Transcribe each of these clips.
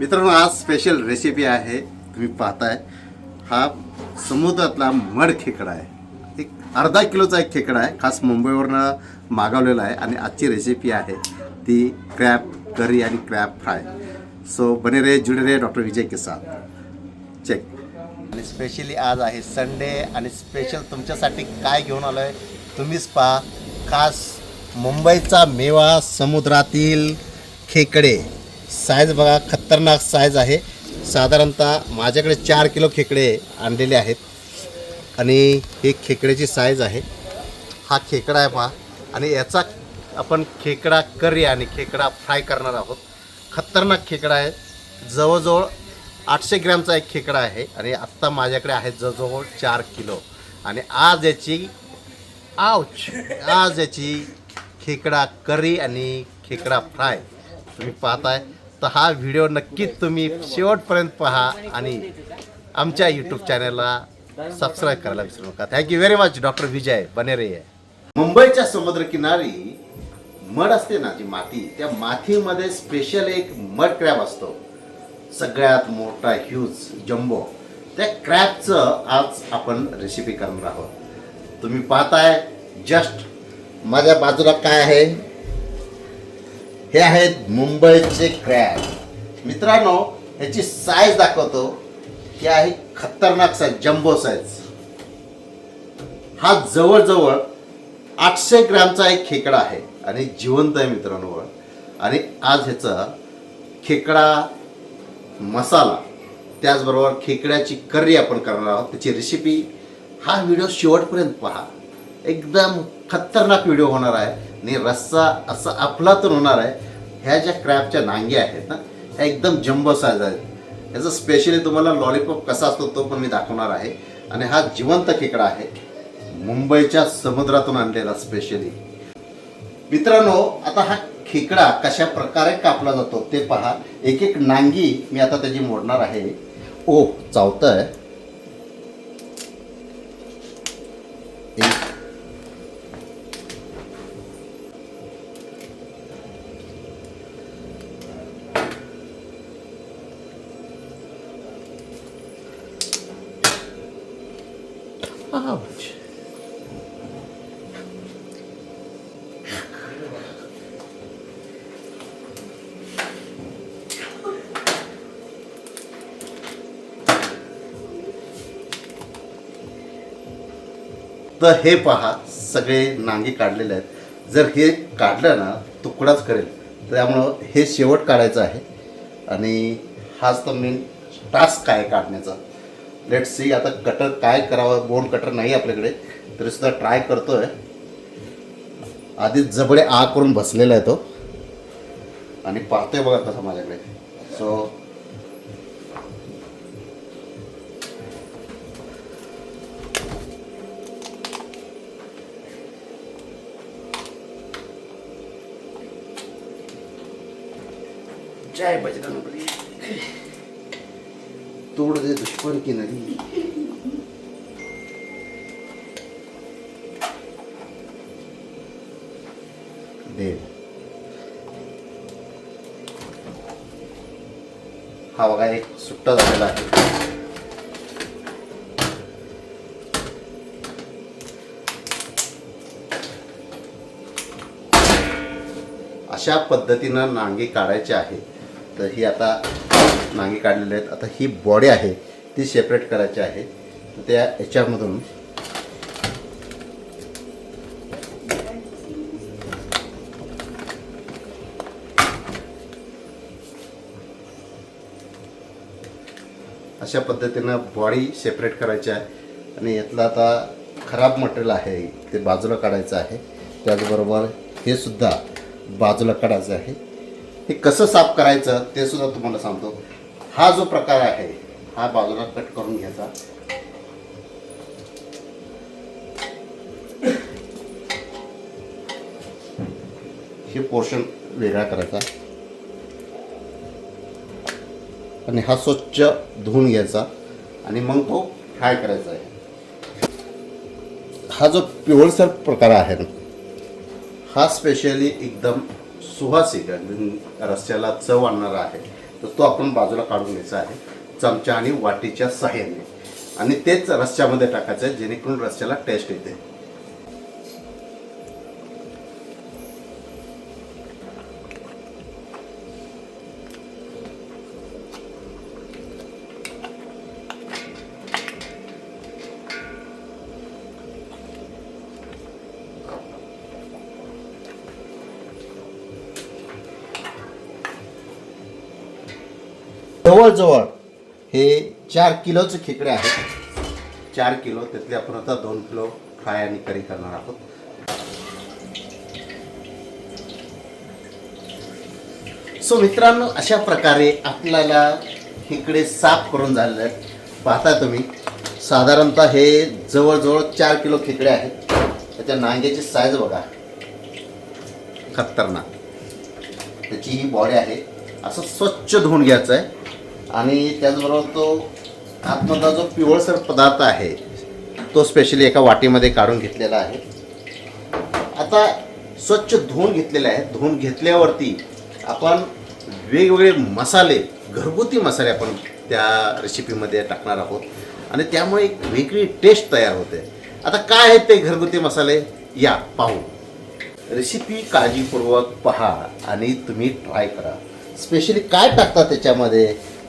मित्रांनो आज special recipe आहे. तुम्ही पाहताय. हा समुद्रातला मड खेकडा आहे. एक अर्धा किलोचा एक खेकडा आहे. खास मुंबईवरनं मागवलेला आहे आणि आजची रेसिपी आहे ती क्रॅप करी आणि क्रॅप फ्राय सो बने रे जुडे रे डॉक्टर विजय के साथ चेक आणि स्पेशली आज आहे संडे आणि स्पेशल तुमच्यासाठी काय घेऊन आलो आहे तुम्हीच पहा. खास मुंबईचा मेवा समुद्रातील खेकडे. साईज बघा खतरनाक साईज आहे. साधारणतः माझ्याकडे चार किलो खेकडे आणलेले आहेत. आणि हे खेकड्याची साईज आहे. हा खेकडा आहे पहा. आणि याचा आपण खेकडा करी आणि खेकडा फ्राय करणार आहोत. खतरनाक खेकडा आहे. जवळजवळ आठशे ग्रॅमचा एक खेकडा आहे. आणि आत्ता माझ्याकडे आहे जवळजवळ चार किलो. आणि आज याची आउच आज याची खेकडा करी आणि खेकडा फ्राय. तुम्ही पाहताय. तर हा व्हिडिओ नक्कीच तुम्ही शेवटपर्यंत पहा आणि आमच्या यूट्यूब चॅनलला सबस्क्राईब करायला विसरू नका. Thank you very much doctor Vijay Banere मुंबईच्या समुद्रकिनारी मड असते ना जी माती त्या मातीमध्ये स्पेशल एक मड क्रॅब असतो. सगळ्यात मोठा ह्यूज जम्बो त्या क्रॅबचं आज आपण रेसिपी करणार आहोत. तुम्ही पाहताय जस्ट माझ्या बाजूला काय आहे? हे आहेत मुंबईचे क्रॅब मित्रांनो ह्याची साईज दाखवतो. ही आहे खतरनाक साईज जम्बो साईज हा जवळजवळ आठशे ग्रॅमचा एक खेकडा आहे आणि जिवंत आहे मित्रांनो आणि आज ह्याचा खेकडा मसाला त्याचबरोबर खेकड्याची करी आपण करणार आहोत. त्याची रेसिपी हा व्हिडिओ शेवटपर्यंत पहा. एकदम खतरनाक व्हिडिओ होणार आहे. आणि रस्सा असा अफलातून होणार आहे. ह्या ज्या क्रॅबच्या नांग्या आहेत ना ह्या एकदम जम्बो साईज आहेत. याचा स्पेशली तुम्हाला लॉलीपॉप कसा असतो तो पण मी दाखवणार आहे. आणि हा जिवंत खेकडा आहे. मुंबईच्या समुद्रातून आणलेला स्पेशली मित्रांनो आता हा खेकडा कशा प्रकारे कापला जातो ते पहा. एक एक नांगी मी आता त्याची मोडणार आहे. ओ चावतंय. एक Ouch. तर हे पहा सगळे नांगी काढलेले आहेत. जर हे काढलं ना तुकडाच करेल. त्यामुळं हे शेवट काढायचं आहे. आणि हाच तर मेन टास्क आहे काढण्याचा. लेट सी आता कटर काय करावं बोन कटर नाही आपल्याकडे. तरी सुद्धा ट्राय करतोय. आधीच जबडे आ करून बसलेला आहे तो. आणि पाहतोय बघा कसं माझ्याकडे. सो जय बजरंग बली तोड़ दे दुश्मन की नदी देव। हा बघा एक सुट्टा झालेला आहे. अशा पद्धतीनं नांगी काढायची आहे तर ही आता नांगी काढलेले आहेत. आता ही बॉडी आहे ती सेपरेट करायची आहे. तर त्या याच्यामधून अशा पद्धतीनं बॉडी सेपरेट करायची आहे. आणि यातलं आता खराब मटेरियल आहे ते बाजूला काढायचं आहे. त्याचबरोबर हे सुद्धा बाजूला काढायचं आहे. हे कसं साफ करायचं ते सुद्धा तुम्हाला सांगतो. हा जो प्रकार आहे हा बाजूला कट करून घ्यायचा. हे पोर्शन वेगळा करायचा. आणि हा स्वच्छ धुवून घ्यायचा. आणि मग तो फ्राय करायचा आहे. हा जो पिवळसर प्रकार आहे ना हा स्पेशली एकदम सुवासिक रस्त्याला चव आणणारा आहे. तर तो आपण बाजूला काढून घ्यायचा आहे. चमचा आणि वाटीच्या सहाय्याने. आणि तेच रस्स्यामध्ये टाकायचं आहे जेणेकरून रस्स्याला टेस्ट येते. जवळजवळ हे चार किलोचे खेकडे आहेत. चार किलो त्यातले आपण आता दोन किलो फ्राय आणि करी करणार आहोत. सो मित्रांनो अशा प्रकारे आपल्याला खेकडे साफ करून झालेले आहेत. पाहता तुम्ही साधारणतः हे जवळजवळ चार किलो खेकडे आहेत. त्याच्या नांग्याची साईज बघा. खतरनाक. त्याची ही बॉडी आहे. असं स्वच्छ धुवून घ्यायचं आहे आणि त्याचबरोबर तो आतमधला जो पिवळसर पदार्थ आहे तो स्पेशली एका वाटीमध्ये काढून घेतलेला आहे. आता स्वच्छ धुवून घेतलेले आहे धुवून घेतल्यावरती आपण वेगवेगळे मसाले घरगुती मसाले आपण त्या रेसिपीमध्ये टाकणार आहोत. आणि त्यामुळे एक वेगळी टेस्ट तयार होते. आता काय आहेत ते घरगुती मसाले? या पाहू. रेसिपी काळजीपूर्वक पहा आणि तुम्ही ट्राय करा. स्पेशली काय टाकता त्याच्यामध्ये?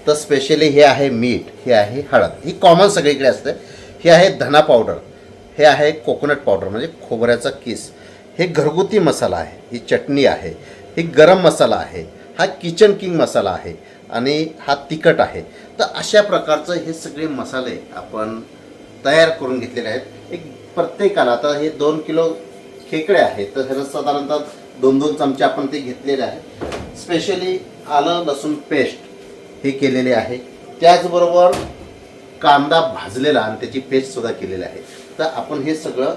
तर स्पेशली हे आहे मीठ हे आहे हळद. ही कॉमन सगळीकडे असते. हे आहे धना पावडर हे आहे कोकोनट पावडर म्हणजे खोबऱ्याचा किस. हे घरगुती मसाला आहे. ही चटणी आहे. ही गरम मसाला आहे. हा किचन किंग मसाला आहे. आणि हा तिखट आहे. तर अशा प्रकारचं हे सगळे मसाले आपण तयार करून घेतलेले आहेत. एक प्रत्येकाला आता हे दोन किलो खेकडे आहेत तर ह्याला साधारणतः दोन दोन चमचे आपण ते घेतलेले आहेत. स्पेशली आलं लसूण पेस्ट हे केलेले आहे. त्याचबरोबर कांदा भाजलेला आणि त्याची पेस्टसुद्धा केलेली आहे. तर आपण हे सगळं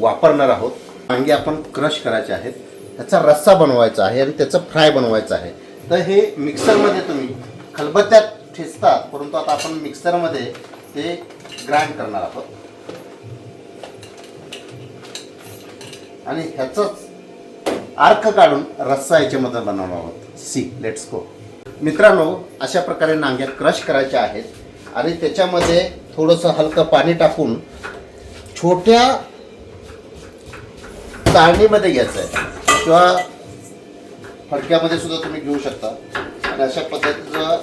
वापरणार आहोत. वांगे आपण क्रश करायचे आहेत. त्याचा रस्सा बनवायचा आहे आणि त्याचं फ्राय बनवायचं आहे. तर हे मिक्सरमध्ये तुम्ही खलबत्त्यात ठेचतात परंतु आता आपण मिक्सरमध्ये ते ग्राइंड करणार आहोत. आणि ह्याचंच अर्क काढून रस्सा याच्यामध्ये बनवणार आहोत. सी लेट्स गो मित्रांनो अशा प्रकारे नांग्या क्रश करायच्या आहेत आणि त्याच्यामध्ये थोडंसं हलकं पाणी टाकून छोट्या चाळणीमध्ये घ्यायचं आहे. किंवा फडक्यामध्ये सुद्धा तुम्ही घेऊ शकता. आणि अशा पद्धतीचं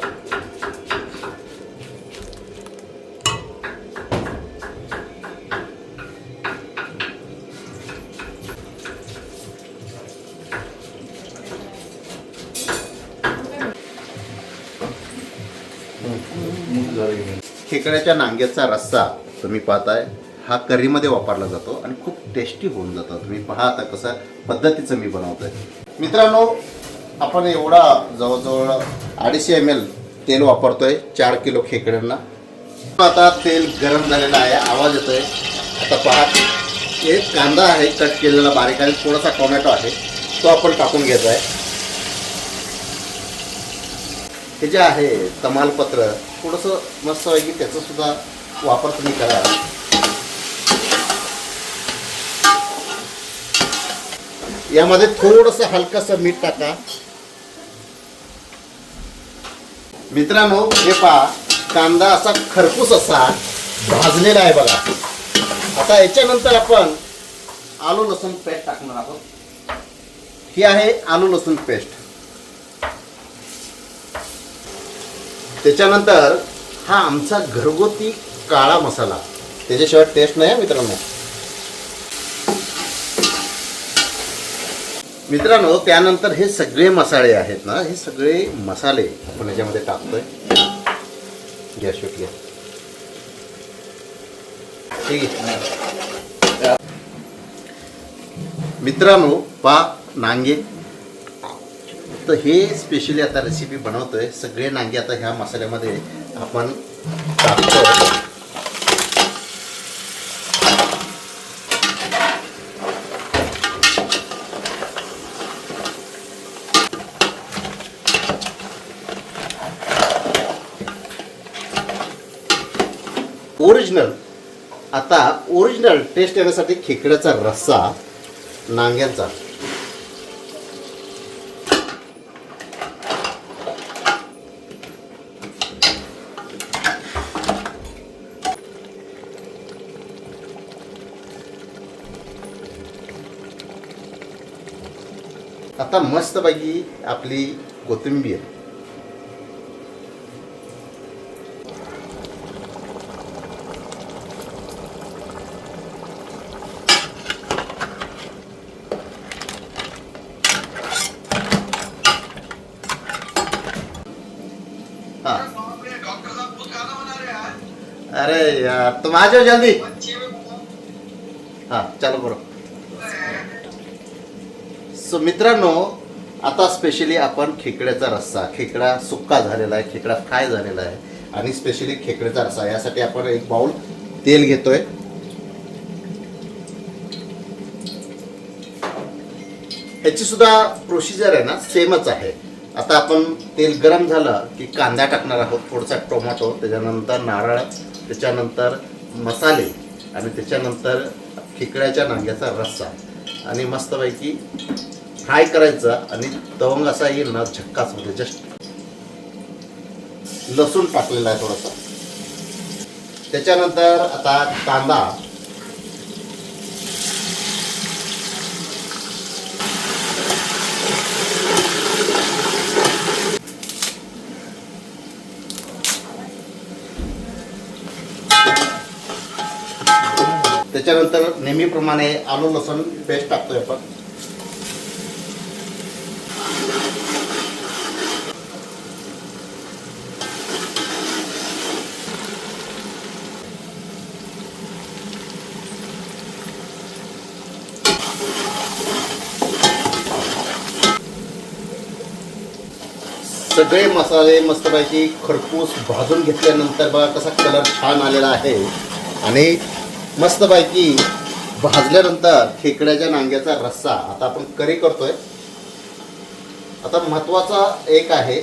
खेकड्याच्या नांग्याचा रस्सा तुम्ही पाहताय हा करीमध्ये वापरला जातो आणि खूप टेस्टी होऊन जातो. तुम्ही पहा आता कसं पद्धतीचं मी बनवतोय. मित्रांनो आपण एवढा जवळजवळ अडीचशे एम एल तेल वापरतोय चार किलो खेकड्यांना. आता तेल गरम झालेलं आहे आवाज येतोय. आता पहा एक कांदा आहे कट केलेला बारीक आणि थोडासा टोमॅटो आहे तो आपण टाकून घ्यायचा आहे. हे जे आहे तमालपत्र थोडंसं मस्त आहे की त्याचा सुद्धा वापर तुम्ही करा. यामध्ये थोडंसं हलकंसं मीठ टाका. मित्रांनो हे पहा कांदा असा खरपूस असा भाजलेला आहे बघा. आता याच्यानंतर आपण आलू लसूण पेस्ट टाकणार आहोत. ही आहे आलू लसूण पेस्ट. त्याच्यानंतर हा आमचा घरगुती काळा मसाला. त्याच्याशिवाय टेस्ट नाही आहे मित्रांनो. मित्रांनो त्यानंतर हे सगळे मसाले आहेत ना हे सगळे मसाले आपण याच्यामध्ये टाकतोय. गॅस घ्या ठीक आहे. मित्रांनो पा नांगे. तर हे स्पेशली आता रेसिपी बनवतोय. सगळे नांगे आता ह्या मसाल्यामध्ये आपण टाकतो ओरिजिनल आता ओरिजिनल टेस्ट येण्यासाठी खेकड्याचा रस्सा नांग्यांचा. आता मस्तपैकी आपली कोथिंबीर. अरे यार तुम आ जाओ जल्दी. हाँ चलो बरो सो मित्रांनो आता स्पेशली आपण खेकड्याचा रस्सा खेकडा सुक्का झालेला आहे खेकडा फ्राय झालेला आहे आणि स्पेशली खेकड्याचा रस्सा. यासाठी आपण एक बाउल तेल घेतोय. ह्याची सुद्धा प्रोसिजर आहे ना सेमच आहे. आता आपण तेल गरम झालं की कांदा टाकणार आहोत थोडासा टोमॅटो त्याच्यानंतर नारळ त्याच्यानंतर मसाले आणि त्याच्यानंतर खेकड्याच्या नांग्याचा रस्सा. आणि मस्तपैकी फ्राय करायचा आणि तवंग असा येईल ना झक्काच म्हणजे जस्ट लसूण टाकलेला आहे थोडासा. त्याच्यानंतर आता कांदा. त्याच्यानंतर नेहमीप्रमाणे आलू लसूण पेस्ट टाकतोय आपण. सगळे मसाले मस्तपैकी खरपूस भाजून घेतल्यानंतर बघा कसा कलर छान आलेला आहे. आणि मस्तपैकी भाजल्यानंतर खेकड्याच्या नांग्याचा रस्सा. आता आपण करी करतोय. आता महत्त्वाचा एक आहे.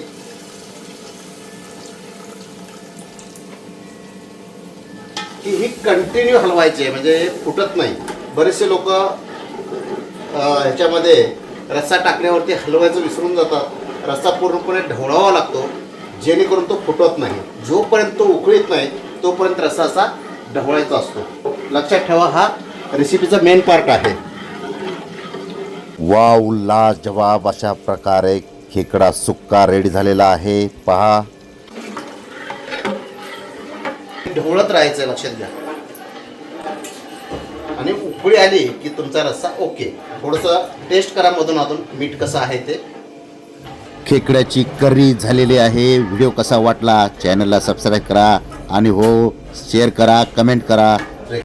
की ही कंटिन्यू हलवायची आहे म्हणजे फुटत नाही. बरेचसे लोक ह्याच्यामध्ये रस्सा टाकण्यावरती हलवायचं विसरून जातात. रस्सा पूर्णपणे ढवळावा लागतो जेणेकरून तो फुटत नाही. जोपर्यंत तो उकळीत नाही तोपर्यंत रस्सा असा ढवळायचा असतो. लक्षात ठेवा हा रेसिपीचा मेन पार्ट आहे. वाव जवाब अशा प्रकारे खेकडा सुक्का रेडी झालेला आहे. पहा. ढवळत राहायचं लक्षात घ्या. आणि उकळी आली की तुमचा रस्सा ओके थोडंसं टेस्ट करा मधून अधून मीठ कसं आहे ते. खेकड्याची करी झालेली आहे. व्हिडिओ कसा वाटला? चॅनलला सबस्क्राईब करा. आणि हो शेअर करा कमेंट करा.